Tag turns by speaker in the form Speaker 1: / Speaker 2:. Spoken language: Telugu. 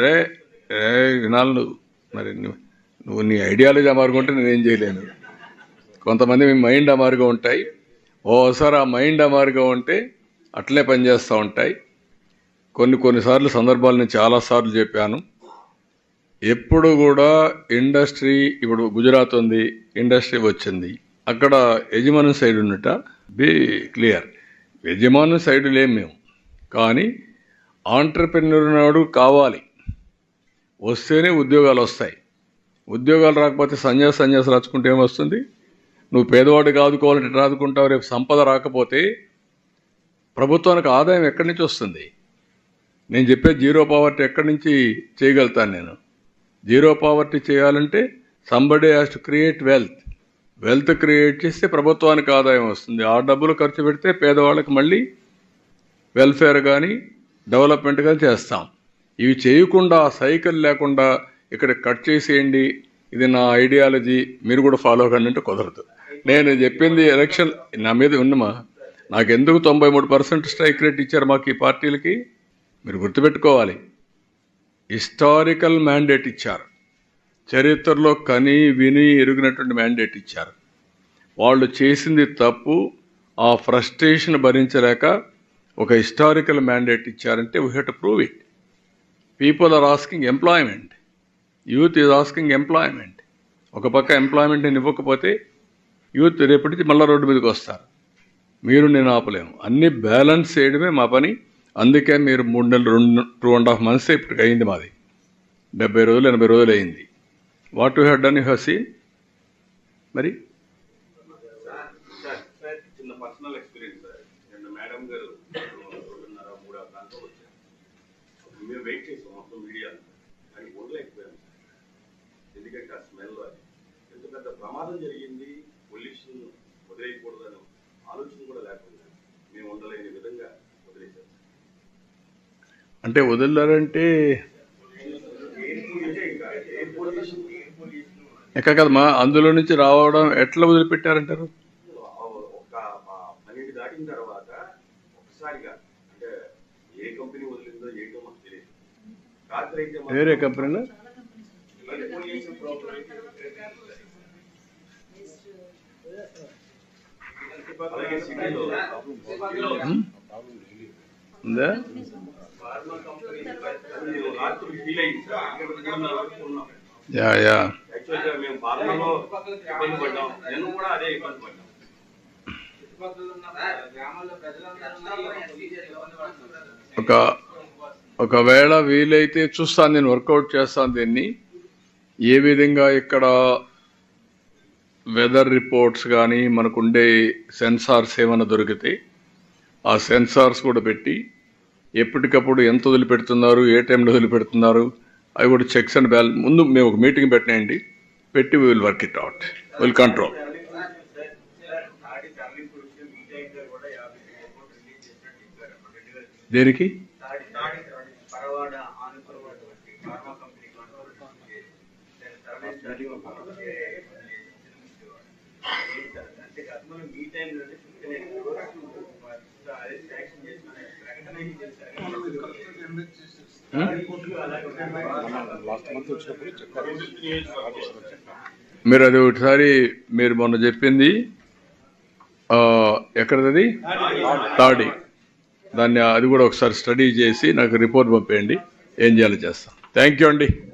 Speaker 1: రే ఏ వినాలి నువ్వు. మరి నువ్వు నువ్వు నీ ఐడియాలజీ అమారుకుంటే నేనేం చేయలేను. కొంతమంది మీ మైండ్ అమారుగా ఉంటాయి. ఓసారి ఆ మైండ్ అమారుగా ఉంటే అట్లే పనిచేస్తూ ఉంటాయి. కొన్ని కొన్నిసార్లు సందర్భాలు నేను చాలాసార్లు చెప్పాను. ఎప్పుడు కూడా ఇండస్ట్రీ ఇప్పుడు గుజరాత్ ఉంది ఇండస్ట్రీ వచ్చింది. అక్కడ యజమాని సైడ్ ఉన్నట బి క్లియర్ యజమాని సైడ్ లేం మేము. కానీ ఆంటర్ప్రెన్యూర్ నాడు కావాలి. వస్తేనే ఉద్యోగాలు వస్తాయి. ఉద్యోగాలు రాకపోతే సన్యాస సన్యాసం రాచుకుంటే ఏమొస్తుంది? నువ్వు పేదవాడికి కాదుకోవాలంటే రాదుకుంటావు? రేపు సంపద రాకపోతే ప్రభుత్వానికి ఆదాయం ఎక్కడి నుంచి వస్తుంది? నేను చెప్పే జీరో పావర్టీ ఎక్కడి నుంచి చేయగలుగుతాను నేను? జీరో పావర్టీ చేయాలంటే somebody has to create wealth wealth create చేస్తే ప్రభుత్వానికి ఆదాయం వస్తుంది. ఆ డబ్బులు ఖర్చు పెడితే పేదవాళ్ళకి మళ్ళీ వెల్ఫేర్ కానీ డెవలప్మెంట్ కానీ చేస్తాం. ఇవి చేయకుండా సైకిల్ లేకుండా ఇక్కడ కట్ చేసేయండి. ఇది నా ఐడియాలజీ. మీరు కూడా ఫాలో కండి అంటే కుదరదు. నేను చెప్పింది ఎలక్షన్ నా మీద ఉన్నమా? నాకు ఎందుకు తొంభై మూడు పర్సెంట్ స్ట్రైక్ రేట్ ఇచ్చారు మాకు ఈ పార్టీలకి? మీరు గుర్తుపెట్టుకోవాలి. హిస్టారికల్ మ్యాండేట్ ఇచ్చారు. చరిత్రలో కని విని ఎరిగినటువంటి మ్యాండేట్ ఇచ్చారు. వాళ్ళు చేసింది తప్పు ఆ ఫ్రస్ట్రేషన్ భరించలేక ఒక హిస్టారికల్ మ్యాండేట్ ఇచ్చారంటే we have to prove it people are asking employment youth is asking employment ఒక పక్క ఎంప్లాయ్మెంట్ నేను ఇవ్వకపోతే యూత్ రేపటికి మళ్ళీ రోడ్డు మీదకి వస్తారు. మీరు నేను ఆపలేము అన్ని బ్యాలెన్స్ చేయడమే మా పని. అందుకే మీరు మూడు నెలలు రెండు టూ అండ్ హాఫ్ మంత్స్ ఇప్పటికి అయింది మాది. డెబ్బై రోజులు ఎనభై రోజులు అయింది. What you have done you have మరి?
Speaker 2: చిన్న పర్సనల్ ఎక్స్పీరియన్స్ మేడం గారు రెండున్నర మూడు ఆ ప్రాంతం వచ్చారు మేము వెయిట్ చేసాం మొత్తం మీడియా కానీ వదలేకపోయాం సార్ ఎందుకంటే ఆ స్మెల్ అది. ఎంత పెద్ద ప్రమాదం జరిగింది పొల్యూషన్ వదిలేయకూడదని ఆలోచన కూడా లేకుండా మేము ఉండలేని విధంగా వదిలేసాం
Speaker 1: అంటే వదిలారంటే
Speaker 2: అంటే ఇంకా ఎయిర్ పొల్యూషన్ ఎయిర్ పొల్యూషన్
Speaker 1: ఎక్క కదమ్మా? అందులో నుంచి రావడం ఎట్లా వదిలిపెట్టారంటారు?
Speaker 2: ఒక పన్నెండు దాటిన తర్వాత ఒకసారిగా అంటే ఏ కంపెనీ వదిలిందో ఏంటో
Speaker 1: వేరే కంపెనీలో
Speaker 2: ఎయిర్ పొల్యూషన్ ప్రాబ్లం అలాగే సిటీలో
Speaker 1: ఉందా
Speaker 2: ఫార్మా కంపెనీ నేను రాత్రి ఫీల్ అయింది సార్ ఇక్కడ మూడున్నర వరకు ఉన్నాం
Speaker 1: యా యా
Speaker 2: యాక్చువల్గా మేము ఫార్మాలో ఇబ్బంది పడ్డాం నేను కూడా అదే ఇబ్బంది పడ్డాం
Speaker 1: ఒక ఒకవేళ వీలైతే చూస్తాను నేను వర్కౌట్ చేస్తాను దీన్ని. ఏ విధంగా ఇక్కడ వెదర్ రిపోర్ట్స్ కానీ మనకుండే సెన్సార్స్ ఏమైనా దొరికితే ఆ సెన్సార్స్ కూడా పెట్టి ఎప్పటికప్పుడు ఎంత వదిలిపెడుతున్నారు ఏ టైంలో వదిలిపెడుతున్నారు అవి కూడా చెక్స్ అండ్ బ్యాలెన్స్. ముందు మేము ఒక మీటింగ్ పెట్టినాయండి. పెట్టి will work it out will control
Speaker 2: దేనికి తరలింపు విషయం ఈ టైంలో కూడా యాభై రిపోర్ట్ రిలీజ్ చేసినట్టు చెప్పారు రెండు వేల
Speaker 1: దేనికి
Speaker 2: తాడి తాడి పరవాడ ఆనుకున్నటువంటి ఫార్మా కంపెనీ కంట్రోల్ తరలించడానికి అంటే గతంలో మీ టైంలోనే ఫిఫ్టీ నైన్ అదే శాంక్షన్ చేసిన ప్రకటన ఏం చేశారు అలాగే
Speaker 1: మీరు అది ఒకసారి మీరు మొన్న చెప్పింది ఎక్కడది తాడి. దాన్ని అది కూడా ఒకసారి స్టడీ చేసి నాకు రిపోర్ట్ పంపేయండి. ఏం చేయాలో చేస్తాం. థ్యాంక్ యూ అండి.